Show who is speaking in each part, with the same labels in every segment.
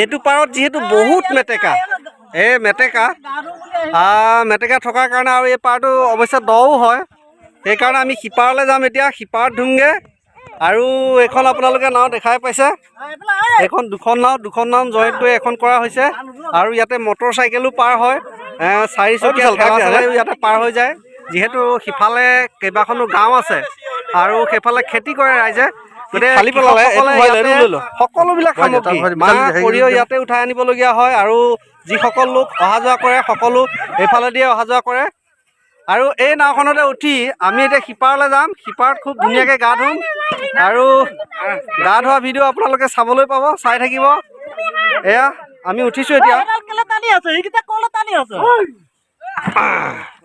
Speaker 1: এইটো পাৰত যিহেতু বহুত মেটেকা এই মেটেকা মেটেকা থকাৰ কাৰণে আৰু এই পাৰটো অৱশ্যে দও হয় সেইকাৰণে আমি সিপাৰলৈ যাম এতিয়া সিপাৰত ধুমগৈ আৰু এখন আপোনালোকে নাও দেখাই পাইছে এইখন দুখন নাও দুখন নাও জইণ্ট কৰি এখন কৰা হৈছে আৰু ইয়াতে মটৰচাইকেলো পাৰ হয় চাৰিচকীয়া ইয়াতে পাৰ হৈ যায় যিহেতু সিফালে কেইবাখনো গাঁও আছে আৰু সেইফালে খেতি কৰে ৰাইজে
Speaker 2: মানে
Speaker 1: সকলোবিলাক সামগ্ৰী কৰিও ইয়াতে উঠাই আনিবলগীয়া হয় আৰু যিসকল লোক অহা যোৱা কৰে সকলো এইফালেদিয়ে অহা যোৱা কৰে আৰু এই নাওখনতে উঠি আমি এতিয়া সিপাৰলৈ যাম সিপাৰত খুব ধুনীয়াকৈ গা ধুম আৰু গা ধোৱা ভিডিঅ' আপোনালোকে চাবলৈ পাব চাই থাকিব এয়া আমি উঠিছোঁ এতিয়া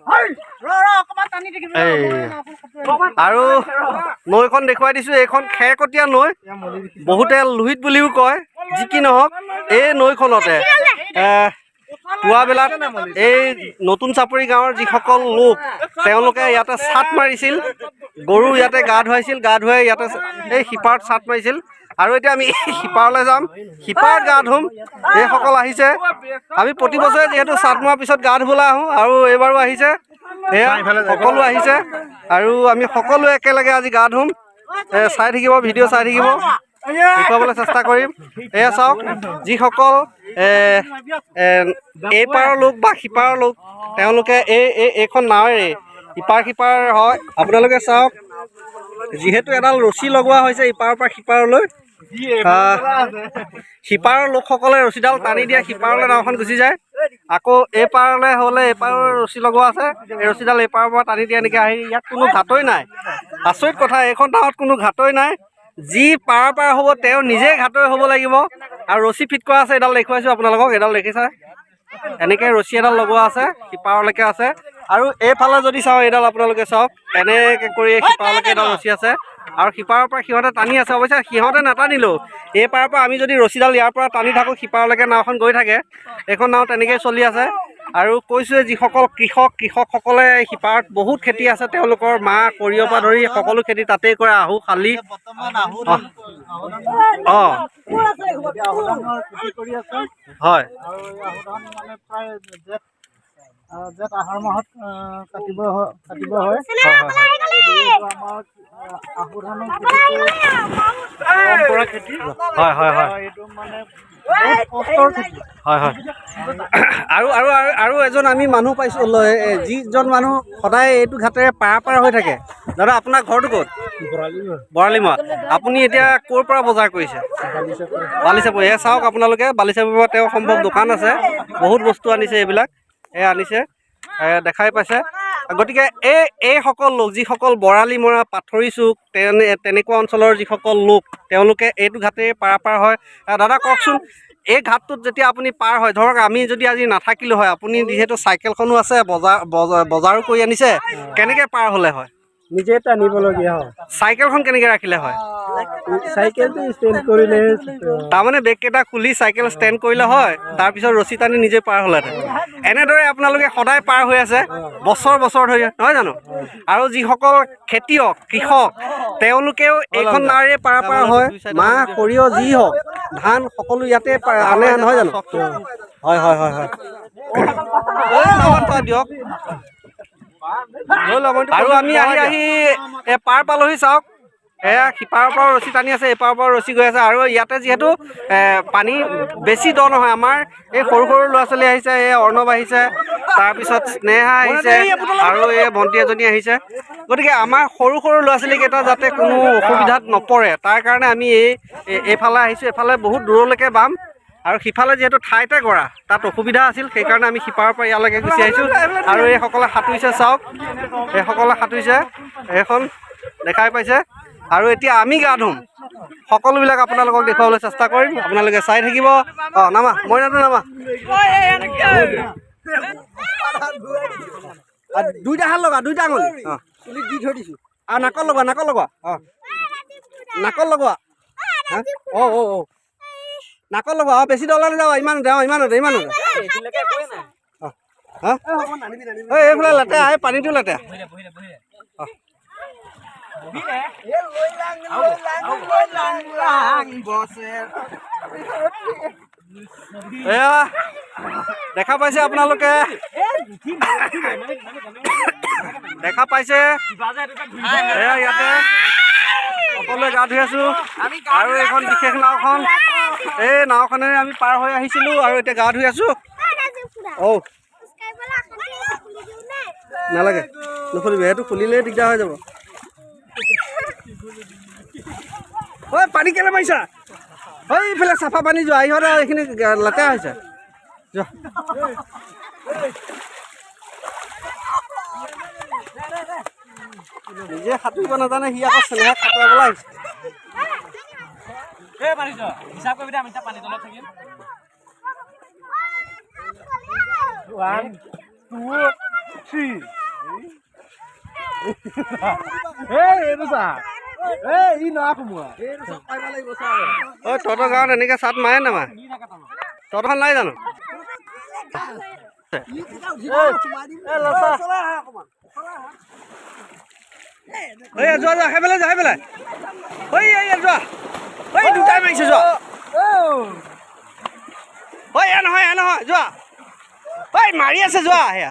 Speaker 1: আৰু নৈখন দেখুৱাই দিছো এইখন খেৰকটীয়া নৈ বহুতে লোহিত বুলিও কয় যি কি নহওক এই নৈখনতে পুৱাবিলাক এই নতুন চাপৰি গাঁৱৰ যিসকল লোক তেওঁলোকে ইয়াতে চাট মাৰিছিল গৰু ইয়াতে গা ধুৱাইছিল গা ধুৱাই ইয়াতে এই শিপাৰত চাট মাৰিছিল আৰু এতিয়া আমি শিপাৰলৈ যাম শিপাৰত গা ধুম এইসকল আহিছে আমি প্ৰতি বছৰে যিহেতু চাট মৰাৰ পিছত গা ধুবলৈ আহোঁ আৰু এইবাৰো আহিছে সকলো আহিছে আৰু আমি সকলোৱে একেলগে আজি গা ধুম চাই থাকিব ভিডিঅ' চাই থাকিব দেখুৱাবলৈ চেষ্টা কৰিম এয়া চাওক যিসকল এই পাৰৰ লোক বা সিপাৰৰ লোক তেওঁলোকে এই এইখন নাৱেৰে ইপাৰ সিপাৰ হয় আপোনালোকে চাওক যিহেতু এডাল ৰচী লগোৱা হৈছে ইপাৰৰ পৰা সিপাৰলৈ সিপাৰৰ লোকসকলে ৰছীডাল টানি দিয়া সিপাৰলৈ নাওখন গুচি যায় আকৌ এই পাৰলৈ হ'লে এই পাৰ ৰছী লগোৱা আছে এই ৰছীডাল পাৰৰ পৰা টানি দিয়া এনেকৈ আহি ইয়াত কোনো ঘাটৈ নাই আচৰিত কথা এইখন নাৱত কোনো ঘাটৈ নাই যি পাৰ পাৰ হ'ব তেওঁ নিজে ঘাটৈ হ'ব লাগিব আৰু ৰছী ফিট কৰা আছে এডাল দেখুৱাইছোঁ আপোনালোকক এডাল দেখিছে এনেকৈ ৰছী এডাল লগোৱা আছে সিপাৰলৈকে আছে আৰু এইফালে যদি চাওঁ এইডাল আপোনালোকে চাওক এনেকৈ কৰি সিপাৰলৈকে এডাল ৰছী আছে আৰু সিপাৰৰ পৰা সিহঁতে টানি আছে অৱশ্যে সিহঁতে নাটানিলেও এই পাৰৰ পৰা আমি যদি ৰছীডাল ইয়াৰ পৰা টানি থাকোঁ সিপাৰলৈকে নাওখন গৈ থাকে এইখন নাও তেনেকৈ চলি আছে আৰু কৈছোঁ যিসকল কৃষক কৃষকসকলে সিপাৰত বহুত খেতি আছে তেওঁলোকৰ মা সৰিয়ৰ পৰা ধৰি সকলো খেতি তাতেই কৰে আহু খালি অঁ হয়
Speaker 3: য'ত আহাৰ মাহত কাটিব কাটিব আৰু
Speaker 1: আৰু আৰু এজন আমি মানুহ পাইছোঁ যিজন মানুহ সদায় এইটো ঘাটেৰে পাৰা পাৰা হৈ থাকে দাদা আপোনাৰ ঘৰটো ক'ত বৰালি মাত আপুনি এতিয়া ক'ৰ পৰা বজাৰ কৰিছে বালিচাপৰি এয়া চাওক আপোনালোকে বালিচাপৰি পৰা তেওঁ সম্ভৱ দোকান আছে বহুত বস্তু আনিছে এইবিলাক সেয়া আনিছে দেখাই পাইছে গতিকে এই এইসকল লোক যিসকল বৰালি মৰা পাথৰি চুক তেনে তেনেকুৱা অঞ্চলৰ যিসকল লোক তেওঁলোকে এইটো ঘাটেই পাৰাপাৰ হয় দাদা কওকচোন এই ঘাটটোত যেতিয়া আপুনি পাৰ হয় ধৰক আমি যদি আজি নাথাকিলোঁ হয় আপুনি যিহেতু চাইকেলখনো আছে বজাৰ বজাৰো কৰি আনিছে কেনেকৈ পাৰ হ'লে হয়
Speaker 3: নিজে আনিবলগীয়া হয়
Speaker 1: চাইকেলখন কেনেকৈ ৰাখিলে হয় তাৰমানে বেগ কেইটা খুলি চাইকেল ষ্টেণ্ড কৰিলে হয় হ্যাঁ। তাৰপিছত ৰছী টানি নিজে পাৰ হ'লহেঁতেন এনেদৰে আপোনালোকে সদায় পাৰ হৈ আছে হ্যাঁ। বছৰ বছৰ ধৰি নহয় জানো হ্যাঁ। আৰু যিসকল খেতিয়ক কৃষক তেওঁলোকেও এইখন নাৱেৰে পাৰ পাৰ হয় মাহ সৰিয়হ যি হওক ধান সকলো ইয়াতে আনে নহয় জানো হয় হয় হয় হয় দিয়ক আৰু আমি আহি আহি পাৰ পালহি চাওক এয়া সিপাৰৰ পৰাও ৰচি টানি আছে এইপাৰৰ পৰাও ৰচি গৈ আছে আৰু ইয়াতে যিহেতু পানী বেছি দ নহয় আমাৰ এই সৰু সৰু ল'ৰা ছোৱালী আহিছে এই অৰ্ণৱ আহিছে তাৰপিছত স্নেহা আহিছে আৰু এই ভণ্টি এজনী আহিছে গতিকে আমাৰ সৰু সৰু ল'ৰা ছোৱালীকেইটা যাতে কোনো অসুবিধাত নপৰে তাৰ কাৰণে আমি এই এইফালে আহিছোঁ এইফালে বহুত দূৰলৈকে বাম আৰু সিফালে যিহেতু ঠাইতে কৰা তাত অসুবিধা আছিল সেইকাৰণে আমি সিপাৰৰ পৰা ইয়ালৈকে গুচি আহিছোঁ আৰু এইসকলে সাঁতুৰিছে চাওক এইসকলে সাঁতুৰিছে এইখন দেখাই পাইছে আৰু এতিয়া আমি গা ধুম সকলোবিলাক আপোনালোকক দেখুৱাবলৈ চেষ্টা কৰিম আপোনালোকে চাই থাকিব অঁ নামা মইনাটো নামা দুইটা হাত লগা দুইটা আঙুল অঁ নাকল থৈ নাকল আৰু নাকত লগোৱা নাকত লগোৱা অঁ নাকল লগোৱা অঁ অঁ অঁ নাকত লগোৱা অঁ বেছি দলা নাযাবা ইমানতে অঁ ইমানতে ইমানতে অঁ এইফালে লেতেৰা এই পানীটো লেতেৰা এয়া দেখা পাইছে আপোনালোকে দেখা পাইছে এয়া ইয়াতে সকলোৱে গা ধুই আছোঁ আৰু এখন বিশেষ নাওখন এই নাওখনেৰে আমি পাৰ হৈ আহিছিলোঁ আৰু এতিয়া গা ধুই আছোঁ অ' নালাগে নুখুলিবি সেইটো খুলিলেই দিগদাৰ হৈ যাব ঐ পানী কেলে মাৰিছা ঐ এইফালে চাফা পানী যোৱা ইহঁতে এইখিনি লেতেৰা হৈছে নিজে সাঁতুৰিব নাজানে সি আকৌ চেনেহে সাঁতুৰাবলৈ আহিছে এই পানী
Speaker 2: হিচাপ কৰিবি দে আমি এতিয়া পানী তলত থাকিম
Speaker 3: ওৱান টু থ্ৰী
Speaker 1: ঐ তহঁতৰ গাঁৱত এনেকৈ চাট মাৰে নামাৰে তহঁতখন নাই জানো যোৱা যোৱা খাই পেলাই যোৱা খাই পেলাই ঐ যোৱা ঐ দুটাই মাৰিছে যোৱা ঐ এয়া নহয় এয়া নহয় যোৱা ঐ মাৰি আছে যোৱা সেয়া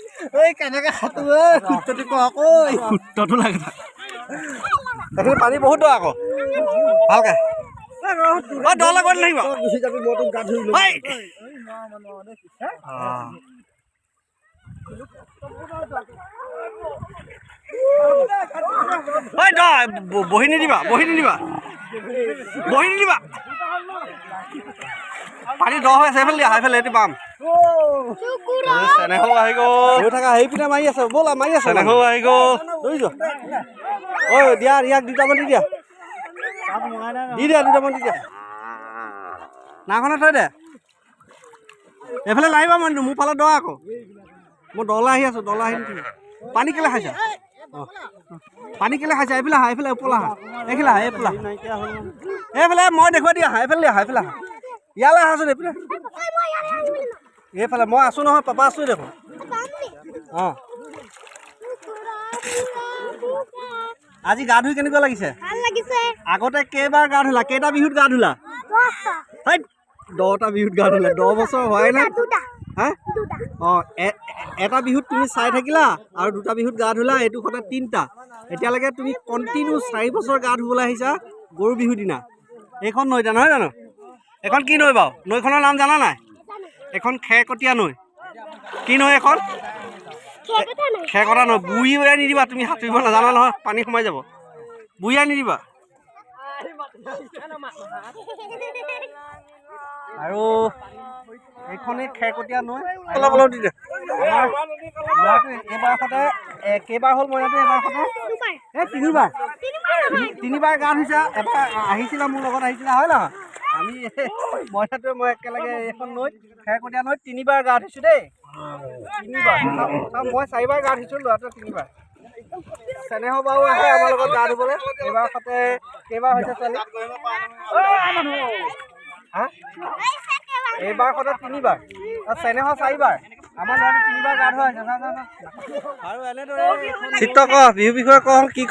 Speaker 3: ঐ কেনেকে খাতো সূত্ৰটো ক আকৌ এই
Speaker 1: সূত্ৰটো লাগে এইখিনি পানী বহুত দ আকৌ ভালকে বহি নিদিবা বহি নিদিবা বহি নিদিবা পানী দ হৈ আছে এইফালে দিয়া সেইফালে এইটো পাম চেনেহ আহি গ'ল পিনে মাৰি আছে ব'লা মাৰি আছে চেনেহ আহি দিয়া ইয়াক দুটামান দি দিয়া দি দিয়া দুটামান দি দিয়া নাখনত দে এইফালে লাহিবা মানুহটো মোৰ ফালে দ আকৌ মই দলা আহি আছোঁ দলা আহি পানী কেলে খাইছা পানী কেলে খাইছা এইফালে আহা এইফালে ওপৰলা আহা এইফালে আহা এইফালে এইফালে মই দেখুৱাই দিয়া আহা এইফালে আহা এইফালে আহা ইয়ালৈ আহাচোন এইফালে এইফালে মই আছোঁ নহয় পাপা আছোঁ দেখোন অঁ আজি গা ধুই কেনেকুৱা লাগিছে আগতে কেইবাৰ গা ধুলা কেইটা বিহুত গা ধুলা
Speaker 4: দহটা
Speaker 1: বিহুত গা ধুলা দহ বছৰ হোৱাই নাই অঁ এটা বিহুত তুমি চাই থাকিলা আৰু দুটা বিহুত গা ধুলা এইটো সদায় তিনিটা এতিয়ালৈকে তুমি কণ্টিনিউ চাৰি বছৰ গা ধুবলৈ আহিছা গৰু বিহুৰ দিনা এইখন নৈতা নহয় জানো এইখন কি নৈ বাৰু নৈখনৰ নাম জানা নাই এখন খেকটীয়া নৈ কি নৈ এখন খেকটা নৈ বুঢ়ী উৰাই নিদিবা তুমি সাঁতুৰিব নাজানা নহয় পানী সোমাই যাব বুঢ়ী উৰাই নিদিবা আৰু এইখনেই খেৰকটীয়া নৈ অলপ অলপ দি দিয়া এইবাৰ সদায় কেইবাৰ হ'ল মইনাটো এবাৰ
Speaker 4: সদায়
Speaker 1: এই তিনিবাৰ
Speaker 4: তিনিবাৰ
Speaker 1: গান হৈছে এবাৰ আহিছিলা মোৰ লগত আহিছিলা হয় নহয় আমি মইনাটো মই একেলগে এইখন নৈত খেৰকটীয়া নৈত তিনিবাৰ গা ধুইছোঁ দেই তিনিবাৰ মই চাৰিবাৰ গা ধুইছোঁ ল'ৰাটোৱে তিনিবাৰ চেনেহ বাৰু আহে আমাৰ লগত গা ধুবলৈ এইবাৰ সতে কেইবাৰ হৈছে ছোৱালী হা এইবাৰ সতে তিনিবাৰ চেনেহ চাৰিবাৰ চিত্ত বিহু কি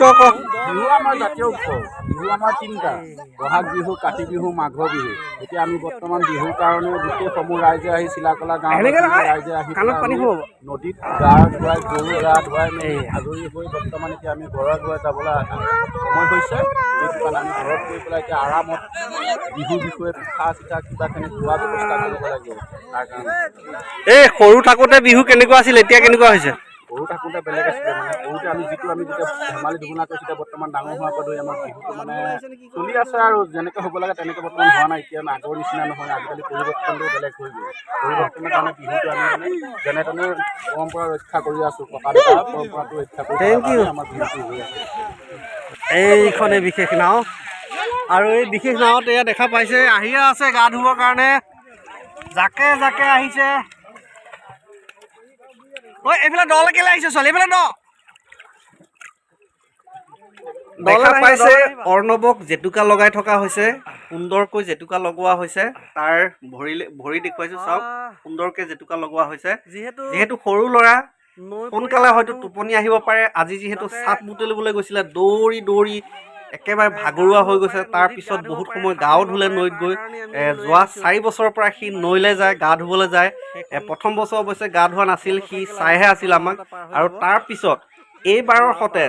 Speaker 5: জাতীয় উৎসৱ বিহু আমাৰ তিনিটা বহাগ বিহু কাতি বিহু মাঘৰ বিহু এতিয়া আমি বৰ্তমান বিহুৰ কাৰণে গোটেইসমূহ ৰাইজে আহি চিলাকলা
Speaker 1: গাঁও
Speaker 5: ৰাইজে আহি নদীত গা ধুৱাই গৰু গা ধুৱাই মেলি আজৰি হৈ বৰ্তমান এতিয়া আমি ঘৰে ঘৰে যাবলৈ সময় হৈছে আমি ঘৰত গৈ পেলাই এতিয়া আৰামত বিহুৰ বিষয়ে পিঠা চিঠা কিবা কেনে ধোৱা ব্যৱস্থা কৰিব লাগিব
Speaker 1: এই সৰু থাকোঁ থাকোঁতে বিহু কেনেকুৱা আছিল এতিয়া কেনেকুৱা হৈছে
Speaker 5: সৰু থাকোঁতে বেলেগ আছিলে মানে সৰুতে আমি যিটো আমি যেতিয়া ধেমালি ধুমুলা কৰিছোঁ তেতিয়া বৰ্তমান ডাঙৰ হোৱাৰ পৰা ধৰি আমাৰ বিহুটো মানে চলি আছে আৰু যেনেকৈ হ'ব লাগে তেনেকৈ বৰ্তমান হোৱা নাই এতিয়া মানে আগৰ নিচিনা নহয় আজিকালি পৰিৱৰ্তনটো বেলেগ হৈ গ'ল পৰিৱৰ্তনৰ কাৰণে বিহুটো আমি মানে যেনে তেনে পৰম্পৰা ৰক্ষা কৰি আছোঁ ককা দেউতাৰ পৰম্পৰাটো ৰক্ষা কৰি আমাৰ বিহুটো হৈ আছে
Speaker 1: এইখনেই বিশেষ নাও আৰু এই বিশেষ নাৱত এয়া দেখা পাইছে আহিয়ে আছে গা ধুবৰ কাৰণে জাকে জাকে আহিছে অৰ্ণৱক জেতুকা লগাই থকা হৈছে সুন্দৰকৈ জেতুকা লগোৱা হৈছে তাৰ ভৰিলে ভৰি দেখুৱাইছো চাওক সুন্দৰকৈ জেতুকা লগোৱা হৈছে যিহেতু যিহেতু সৰু ল'ৰা সোনকালে হয়তো টোপনি আহিব পাৰে আজি যিহেতু চাট মুটলিবলৈ গৈছিলে দৌৰি দৌৰি একেবাৰে ভাগৰুৱা হৈ গৈছে তাৰপিছত বহুত সময় গাও ধুলে নৈত গৈ যোৱা চাৰি বছৰৰ পৰা সি নৈলে যায় গা ধুবলৈ যায় প্ৰথম বছৰ অৱশ্যে গা ধোৱা নাছিল সি চাইহে আছিল আমাক আৰু তাৰপিছত এইবাৰৰ সতে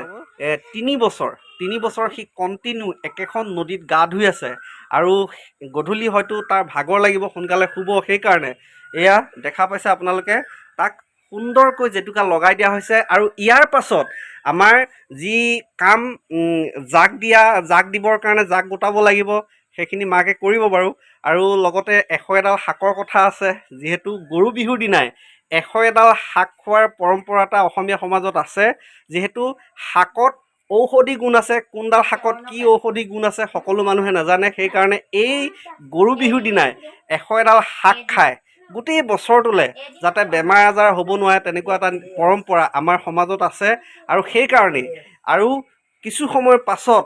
Speaker 1: তিনি বছৰ তিনি বছৰ সি কণ্টিনিউ একেখন নদীত গা ধুই আছে আৰু গধূলি হয়তো তাৰ ভাগৰ লাগিব সোনকালে শুব সেইকাৰণে এয়া দেখা পাইছে আপোনালোকে তাক সুন্দৰকৈ জেতুকা লগাই দিয়া হৈছে আৰু ইয়াৰ পাছত আমাৰ যি কাম জাক দিয়া জাক দিবৰ কাৰণে জাক গোটাব লাগিব সেইখিনি মাকে কৰিব বাৰু আৰু লগতে এশ এডাল শাকৰ কথা আছে যিহেতু গৰু বিহুৰ দিনাই এশ এডাল শাক খোৱাৰ পৰম্পৰা এটা অসমীয়া সমাজত আছে যিহেতু শাকত ঔষধি গুণ আছে কোনডাল শাকত কি ঔষধি গুণ আছে সকলো মানুহে নাজানে সেইকাৰণে এই গৰু বিহুৰ দিনাই এশ এডাল শাক খায় গোটেই বছৰটোলৈ যাতে বেমাৰ আজাৰ হ'ব নোৱাৰে তেনেকুৱা এটা পৰম্পৰা আমাৰ সমাজত আছে আৰু সেইকাৰণেই আৰু কিছু সময়ৰ পাছত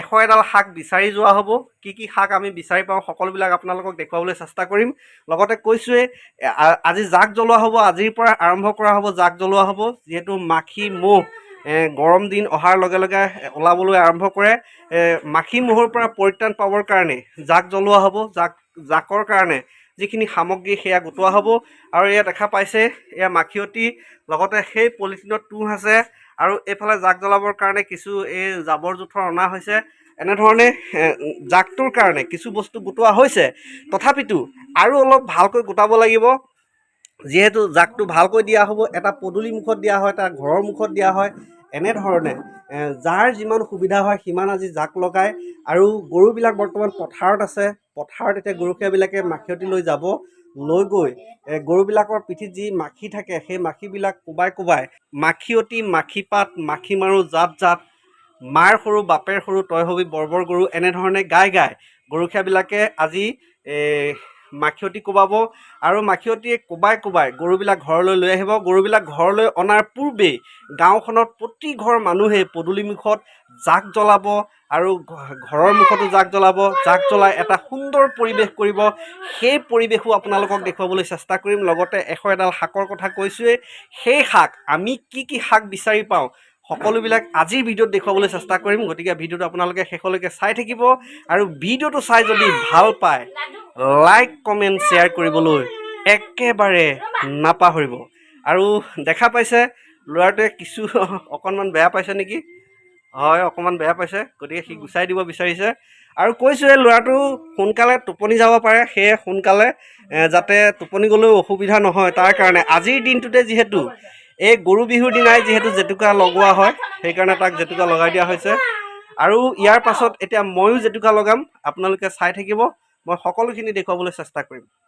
Speaker 1: এশ এডাল শাক বিচাৰি যোৱা হ'ব কি কি শাক আমি বিচাৰি পাওঁ সকলোবিলাক আপোনালোকক দেখুৱাবলৈ চেষ্টা কৰিম লগতে কৈছোৱেই আজি জাক জ্বলোৱা হ'ব আজিৰ পৰা আৰম্ভ কৰা হ'ব জাক জ্বলোৱা হ'ব যিহেতু মাখি মহ গৰম দিন অহাৰ লগে লগে ওলাবলৈ আৰম্ভ কৰে মাখি মহৰ পৰা পৰিত্ৰাণ পাবৰ কাৰণে জাক জ্বলোৱা হ'ব জাক জাকৰ কাৰণে যিখিনি সামগ্ৰী সেয়া গোটোৱা হ'ব আৰু এয়া দেখা পাইছে এয়া মাখিয়তী লগতে সেই পলিথিনত তুঁহ আছে আৰু এইফালে জাক জ্বলাবৰ কাৰণে কিছু এই জাবৰ জোঁথৰ অনা হৈছে এনেধৰণে জাকটোৰ কাৰণে কিছু বস্তু গোটোৱা হৈছে তথাপিতো আৰু অলপ ভালকৈ গোটাব লাগিব যিহেতু জাকটো ভালকৈ দিয়া হ'ব এটা পদূলি মুখত দিয়া হয় এটা ঘৰৰ মুখত দিয়া হয় এনেধৰণে যাৰ যিমান সুবিধা হয় সিমান আজি জাক লগায় আৰু গৰুবিলাক বৰ্তমান পথাৰত আছে পথাৰত এতিয়া গৰখীয়াবিলাকে মাখিয়তী লৈ যাব লৈ গৈ গৰুবিলাকৰ পিঠিত যি মাখি থাকে সেই মাখিবিলাক কোবাই কোবাই মাখিয়তী পাত মাখি মাৰোঁ জাত জাত মাৰ সৰু বাপেৰ সৰু তই হবি বৰবৰ গৰু এনেধৰণে গাই গাই গৰখীয়াবিলাকে আজি মাখিয়তী কোবাব আৰু মাখিয়তীয়ে কোবাই কোবাই গৰুবিলাক ঘৰলৈ লৈ আহিব গৰুবিলাক ঘৰলৈ অনাৰ পূৰ্বেই গাঁওখনত প্ৰতিঘৰ মানুহেই পদূলিমুখত জাক জ্বলাব আৰু ঘৰৰ মুখতো জাক জ্বলাব জাক জ্বলাই এটা সুন্দৰ পৰিৱেশ কৰিব সেই পৰিৱেশো আপোনালোকক দেখুৱাবলৈ চেষ্টা কৰিম লগতে এশ এডাল শাকৰ কথা কৈছোঁৱেই সেই শাক আমি কি কি শাক বিচাৰি পাওঁ সকলোবিলাক আজিৰ ভিডিঅ'ত দেখুৱাবলৈ চেষ্টা কৰিম গতিকে ভিডিঅ'টো আপোনালোকে শেষলৈকে চাই থাকিব আৰু ভিডিঅ'টো চাই যদি ভাল পায় লাইক কমেণ্ট শ্বেয়াৰ কৰিবলৈ একেবাৰে নাপাহৰিব আৰু দেখা পাইছে ল'ৰাটোৱে কিছু অকণমান বেয়া পাইছে নেকি হয় অকণমান বেয়া পাইছে গতিকে সি গুচাই দিব বিচাৰিছে আৰু কৈছোঁ কৈছোঁৱে ল'ৰাটো সোনকালে টোপনি যাব পাৰে সেয়ে সোনকালে যাতে টোপনি গ'লেও অসুবিধা নহয় তাৰ কাৰণে আজিৰ দিনটোতে যিহেতু এই গৰু বিহুৰ দিনাই যিহেতু জেতুকা লগোৱা হয় সেইকাৰণে তাক জেতুকা লগাই দিয়া হৈছে আৰু ইয়াৰ পাছত এতিয়া ময়ো জেতুকা লগাম আপোনালোকে চাই থাকিব মই সকলোখিনি দেখুৱাবলৈ চেষ্টা কৰিম